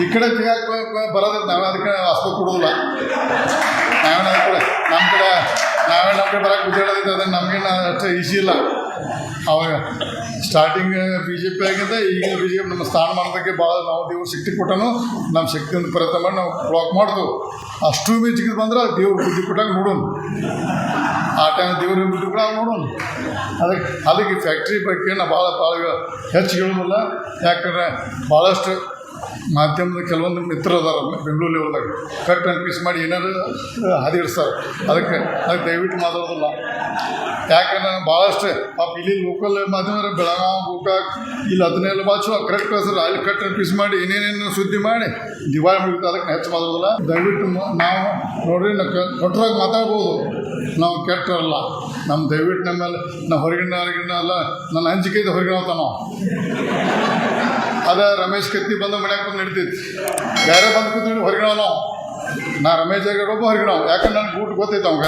ಈ ಕಡೆ ತೆಗಿಯಾಕ ಬರೋದ್ರೆ ನಾವೇ ಅದಕ್ಕೆ ಅಷ್ಟು ಕೊಡೋದಿಲ್ಲ. ನಾವೇನು ಅದಕ್ಕೆ ನಮ್ಮ ಕಡೆ ನಾವೇ ನಮ್ಮ ಕಡೆ ಬರೋಕೆ ಬಿದ್ದಾಡೋದಿತ್ತು ಅದನ್ನು ನಮಗೇನು ಅಷ್ಟು ಈಸಿ ಇಲ್ಲ. ಅವಾಗ ಸ್ಟಾರ್ಟಿಂಗ್ ಬಿ ಜೆ ಪಿ ಆಗಿಂದ ಈಗ ಬಿ ಜೆ ಪಿ ನಮ್ಮ ಸ್ಥಾನಮಾನದಕ್ಕೆ ಭಾಳ ನಾವು ದೇವ್ರ ಶಕ್ತಿ ಕೊಟ್ಟನು. ನಮ್ಮ ಶಕ್ತಿಯಿಂದ ಪ್ರಯತ್ನ ಮಾಡಿ ನಾವು ಬ್ಲಾಕ್ ಮಾಡಿದ್ವು ಅಷ್ಟು ಮೆಚ್ಚಿಗೆ ಬಂದ್ರೆ ದೇವ್ರ ಬುದ್ಧಿ ಕೊಟ್ಟಾಗ ನೋಡೋಣ ಆ ಟೈಮ್ ದೇವ್ರ ಬುದ್ಧಿ ಕೂಡ ನೋಡೋಣ ಅದಕ್ಕೆ ಅದಕ್ಕೆ ಫ್ಯಾಕ್ಟ್ರಿ ಬಗ್ಗೆ ನಾವು ಭಾಳ ಭಾಳ ಹೆಚ್ಚು ಹೇಳೋದಿಲ್ಲ. ಯಾಕಂದ್ರೆ ಭಾಳಷ್ಟು ಮಾಧ್ಯಮದ ಕೆಲವೊಂದು ಮಿತ್ರ ಅದಾರ ಬೆಂಗಳೂರು ಲೆವೆಲ್ದಾಗ ಕಟ್ ಆ್ಯಂಡ್ ಪೀಸ್ ಮಾಡಿ ಏನಾದ್ರು ಹದಿಡ್ಸ್ತಾರೆ ಅದಕ್ಕೆ ಅದಕ್ಕೆ ದಯವಿಟ್ಟು ಮಾತಾಡೋದಿಲ್ಲ. ಯಾಕಂದ್ರೆ ನಾನು ಭಾಳಷ್ಟು, ಪಾಪ ಇಲ್ಲಿ ಲೋಕಲ್ ಮಾಧ್ಯಮ ಬೆಳಗಾವಿ ಗೋಕಾಕ್, ಇಲ್ಲಿ ಅದನ್ನೆಲ್ಲ ಬಾಚು ಕರೆಕ್ಟ್ ಕಳ್ಸ್ತಾರೆ ಅಲ್ಲಿ ಕಟ್ ಆ್ಯಂಡ್ ಪೀಸ್ ಮಾಡಿ ಏನೇನೇನು ಸುದ್ದಿ ಮಾಡಿ ದಿವಾಳಿ ಮುಗಿತು ಅದಕ್ಕೆ ಹೆಚ್ಚು ಮಾತಾಡೋದಿಲ್ಲ. ದಯವಿಟ್ಟು ನಾವು ನೋಡ್ರಿ, ನಾವು ಕೊಟ್ಟರಾಗ ಮಾತಾಡ್ಬೋದು. ನಾವು ಕೆಟ್ಟರಲ್ಲ ನಮ್ಮ ದಯವಿಟ್ಟು ನಮ್ಮಲ್ಲಿ ನಾವು ಹೊರಗಿನ ಹೊರಗಿನ ಅಲ್ಲ, ನನ್ನ ಅಂಜಿಕೆ ಇದೆ ಹೊರಗಿನ ನಾವು ಅದ ರಮೇಶ್ ಕತ್ತಿ ಬಂದು ಮನ್ಯಾಗ ಬಂದು ನಡಿತೈತಿ. ಬೇರೆ ಬಂದು ಕೂತ್ಕೊಂಡು ಹೊರಗಿನ ನಾವು. ನಾ ರಮೇಶ್ ಜಾಗ ಒಬ್ಬ ಯಾಕಂದ್ರೆ ನನಗೆ ಊಟ ಗೊತ್ತೈತೆ ಅವಾಗ.